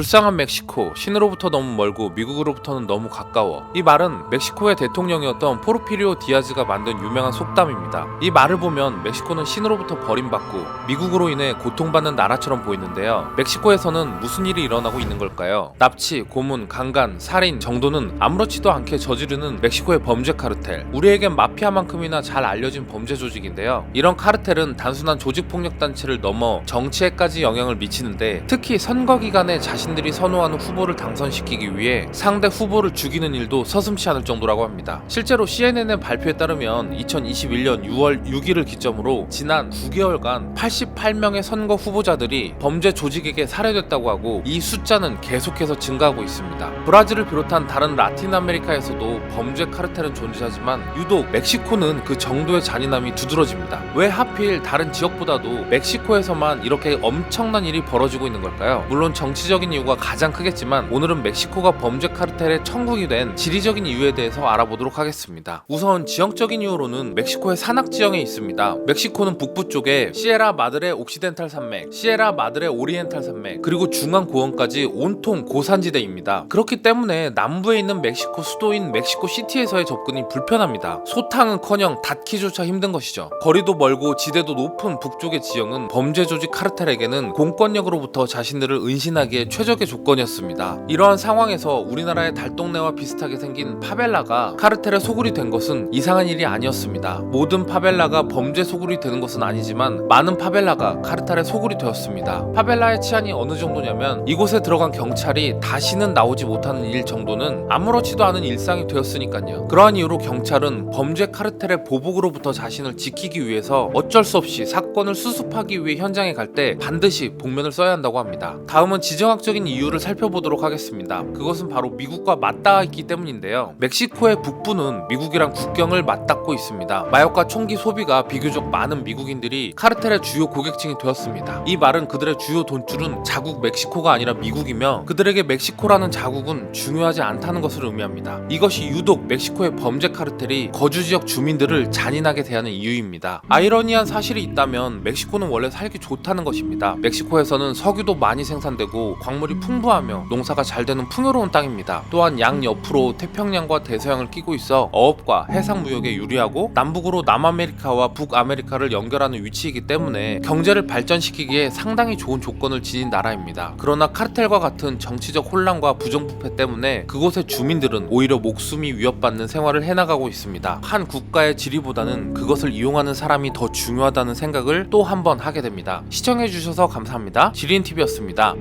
불쌍한 멕시코, 신으로부터 너무 멀고 미국으로부터는 너무 가까워. 이 말은 멕시코의 대통령이었던 포르피리오 디아즈가 만든 유명한 속담입니다. 이 말을 보면 멕시코는 신으로부터 버림받고 미국으로 인해 고통받는 나라처럼 보이는데요. 멕시코에서는 무슨 일이 일어나고 있는 걸까요? 납치, 고문, 강간, 살인 정도는 아무렇지도 않게 저지르는 멕시코의 범죄 카르텔. 우리에겐 마피아만큼이나 잘 알려진 범죄 조직인데요. 이런 카르텔은 단순한 조직 폭력 단체를 넘어 정치에까지 영향을 미치는데 특히 선거 기간에 자신 들이 선호하는 후보를 당선시키기 위해 상대 후보를 죽이는 일도 서슴치 않을 정도라고 합니다. 실제로 CNN의 발표에 따르면 2021년 6월 6일을 기점으로 지난 9개월간 88명의 선거 후보자들이 범죄 조직에게 살해됐다고 하고 이 숫자는 계속해서 증가하고 있습니다. 브라질을 비롯한 다른 라틴 아메리카에서도 범죄 카르텔은 존재하지만 유독 멕시코는 그 정도의 잔인함이 두드러집니다. 왜 하필 다른 지역보다도 멕시코에서만 이렇게 엄청난 일이 벌어지고 있는 걸까요? 물론 정치적인 이유 가 가장 크겠지만 오늘은 멕시코가 범죄 카르텔의 천국이 된 지리적인 이유에 대해서 알아보도록 하겠습니다. 우선 지형적인 이유로는 멕시코의 산악 지형에 있습니다. 멕시코는 북부 쪽에 시에라 마드레 옥시덴탈 산맥, 시에라 마드레 오리엔탈 산맥, 그리고 중앙 고원까지 온통 고산지대입니다. 그렇기 때문에 남부에 있는 멕시코 수도인 멕시코 시티에서의 접근이 불편합니다. 소탕은커녕 닿기조차 힘든 것이죠. 거리도 멀고 지대도 높은 북쪽의 지형은 범죄 조직 카르텔에게는 공권력으로부터 자신들을 은신하기에 최적 의 조건이었습니다. 이러한 상황에서 우리나라의 달동네와 비슷하게 생긴 파벨라가 카르텔의 소굴이 된 것은 이상한 일이 아니었습니다. 모든 파벨라가 범죄 소굴이 되는 것은 아니지만 많은 파벨라가 카르텔의 소굴이 되었습니다. 파벨라의 치안이 어느 정도냐면 이곳에 들어간 경찰이 다시는 나오지 못하는 일 정도는 아무렇지도 않은 일상이 되었으니까요. 그러한 이유로 경찰은 범죄 카르텔의 보복으로부터 자신을 지키기 위해서 어쩔 수 없이 사건을 수습하기 위해 현장에 갈 때 반드시 복면을 써야 한다고 합니다. 다음은 지정학적인 이유를 살펴보도록 하겠습니다. 그것은 바로 미국과 맞닿아 있기 때문인데요. 멕시코의 북부는 미국이랑 국경을 맞닿고 있습니다. 마약과 총기 소비가 비교적 많은 미국인들이 카르텔의 주요 고객층이 되었습니다. 이 말은 그들의 주요 돈줄은 자국 멕시코가 아니라 미국이며 그들에게 멕시코라는 자국은 중요하지 않다는 것을 의미합니다. 이것이 유독 멕시코의 범죄 카르텔이 거주 지역 주민들을 잔인하게 대하는 이유입니다. 아이러니한 사실이 있다면 멕시코는 원래 살기 좋다는 것입니다. 멕시코에서는 석유도 많이 생산되고 광물 이 풍부하며 농사가 잘 되는 풍요로운 땅입니다. 또한 양 옆으로 태평양과 대서양을 끼고 있어 어업과 해상 무역에 유리하고 남북으로 남아메리카와 북아메리카를 연결하는 위치이기 때문에 경제를 발전시키기에 상당히 좋은 조건을 지닌 나라입니다. 그러나 카르텔과 같은 정치적 혼란과 부정부패 때문에 그곳의 주민들은 오히려 목숨이 위협받는 생활을 해나가고 있습니다. 한 국가의 지리보다는 그것을 이용하는 사람이 더 중요하다는 생각을 또 한 번 하게 됩니다. 시청해주셔서 감사합니다. 지린TV였습니다.